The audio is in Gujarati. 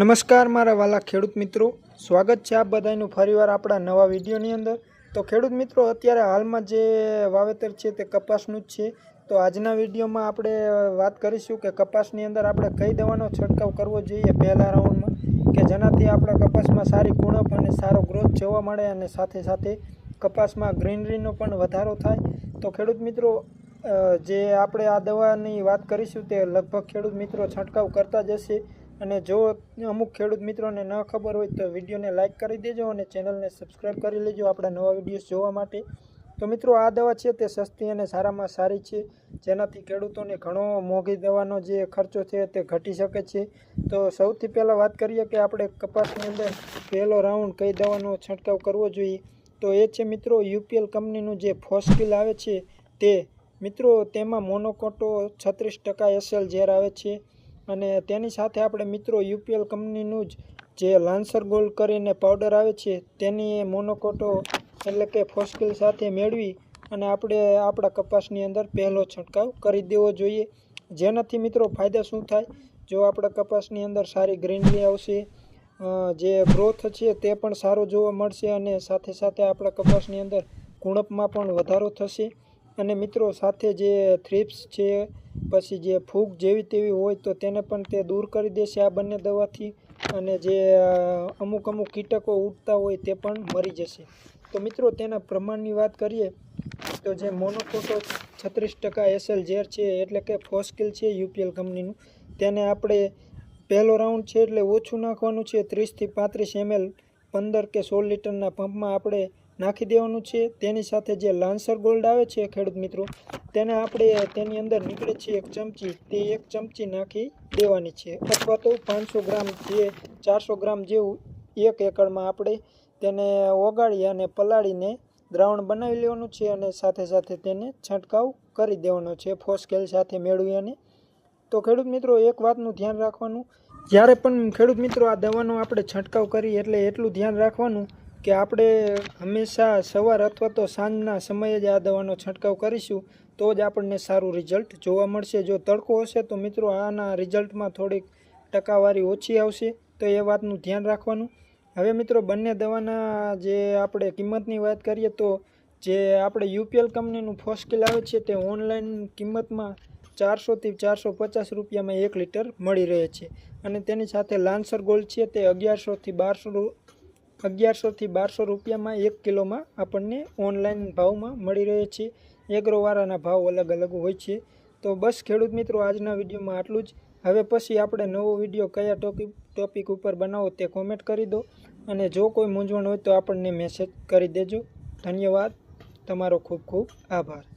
નમસ્કાર મારા વાલા ખેડૂત મિત્રો. સ્વાગત છે આપ બધાનું ફરીવાર આપણા નવા વિડીયોની અંદર. તો ખેડૂત મિત્રો, અત્યારે હાલમાં જે વાવેતર છે તે કપાસનું જ છે. તો આજના વિડીયોમાં આપણે વાત કરીશું કે કપાસની અંદર આપણે કઈ દવાનો છંટકાવ કરવો જોઈએ પહેલા રાઉન્ડમાં, કે જેનાથી આપણા કપાસમાં સારી ગુણપ અને સારો ગ્રોથ જોવા મળે અને સાથે સાથે કપાસમાં ગ્રીનરીનો પણ વધારો થાય. તો ખેડૂત મિત્રો જે આપણે આ દવાની વાત કરીશું તે લગભગ ખેડૂત મિત્રો છંટકાવ કરતા જ હશે. અને જો અમુક ખેડૂત મિત્રોને ન ખબર હોય તો વિડીયોને લાઇક કરી દેજો અને ચેનલને સબસ્ક્રાઈબ કરી લેજો આપણા નવા વિડીયોઝ જોવા માટે. તો મિત્રો, આ દવા છે તે સસ્તી અને સારામાં સારી છે. જેનાથી ખેડૂતોને ઘણો મોંઘી દવાનો જે ખર્ચો છે તે ઘટી શકે છે. તો સૌથી પહેલાં વાત કરીએ કે આપણે કપાસની અંદર પહેલો રાઉન્ડ કઈ દવાનો છંટકાવ કરવો જોઈએ? તો એ છે મિત્રો, યુપીએલ કંપનીનું જે ફોસ્કિલ આવે છે તે, મિત્રો, તેમાં મોનોકોટો છત્રીસ ટકા એસએલ ઝેર આવે છે અને તેની સાથે આપણે મિત્રો યુપીએલ કંપનીનું જ જે લાન્સર ગોલ્ડ કરીને પાવડર આવે છે, તેની મોનોકોટો એટલે કે ફોસ્કિલ સાથે મેળવી અને આપણે આપણા કપાસની અંદર પહેલો છંટકાવ કરી દેવો જોઈએ. જેનાથી મિત્રો ફાયદા શું થાય? જો આપણા કપાસની અંદર સારી ગ્રીનરી આવશે જે ગ્રોથ છે તે પણ સારો જોવા મળશે અને સાથે સાથે આપણા કપાસની અંદર ગુણપમાં પણ વધારો થશે. અને મિત્રો સાથે જે થ્રિપ્સ છે પછી જે ફૂગ જેવી તેવી હોય તો તેને પણ તે દૂર કરી દેશે આ બંને દવાથી અને જે અમુક અમુક કીટકો ઉડતા હોય તે પણ મરી જશે. તો મિત્રો તેના પ્રમાણની વાત કરીએ તો જે મોનોકોટો છત્રીસ ટકા એસએલ ઝેર છે એટલે કે ફોસ્કિલ છે યુપીએલ કંપનીનું, તેને આપણે પહેલો રાઉન્ડ છે એટલે ઓછું નાખવાનું છે, ત્રીસથી પાંત્રીસ એમએલ પંદર કે સોળ લીટરના પંપમાં આપણે નાખી દેવાનું છે. તેની સાથે જે લાન્સર ગોલ્ડ આવે છે ખેડૂત મિત્રો તેને આપણે તેની અંદર નીકળે છે એક ચમચી. તે એક ચમચી નાખી દેવાની છે. અથવા તો પાંચસો ગ્રામ જે ચારસો ગ્રામ જેવું એક એકડમાં આપણે તેને ઓગાળી અને પલાળીને દ્રાવણ બનાવી લેવાનું છે અને સાથે સાથે તેને છંટકાવ કરી દેવાનો છે ફોસ્કેલ સાથે મેળવી અને. તો ખેડૂત મિત્રો, એક વાતનું ધ્યાન રાખવાનું. જ્યારે પણ ખેડૂત મિત્રો આ દવાનો આપણે છંટકાવ કરીએ એટલે એટલું ધ્યાન રાખવાનું કે આપણે હંમેશા સવાર અથવા તો સાંજના સમયે જ આ દવાનો છંટકાવ કરીશું, તો જ આપણને સારું રિઝલ્ટ જોવા મળશે. જો તડકો હશે તો મિત્રો આના રિઝલ્ટમાં થોડીક ટકાવારી ઓછી આવશે, તો એ વાતનું ધ્યાન રાખવાનું. હવે મિત્રો બંને દવાના જે આપણે કિંમતની વાત કરીએ તો જે આપણે યુપીએલ કંપનીનું ફોસ્કિલ આવે છે તે ઓનલાઈન કિંમતમાં ચારસોથી ચારસો પચાસ રૂપિયામાં એક લીટર મળી રહે છે. અને તેની સાથે લાન્સર ગોલ્ડ છે તે અગિયારસોથી બારસો અગિયારસોથી બારસો રૂપિયામાં એક કિલોમાં આપણને ઓનલાઈન ભાવમાં મળી રહે છે. એગ્રોવાળાના ભાવ અલગ અલગ હોય છે. તો બસ ખેડૂત મિત્રો, આજના વિડીયોમાં આટલું જ. હવે પછી આપણે નવો વીડિયો કયા ટોપિક ટોપિક ઉપર બનાવો તે કોમેન્ટ કરી દો. અને જો કોઈ મૂંઝવણ હોય તો આપણને મેસેજ કરી દેજો. ધન્યવાદ. તમારો ખૂબ ખૂબ આભાર.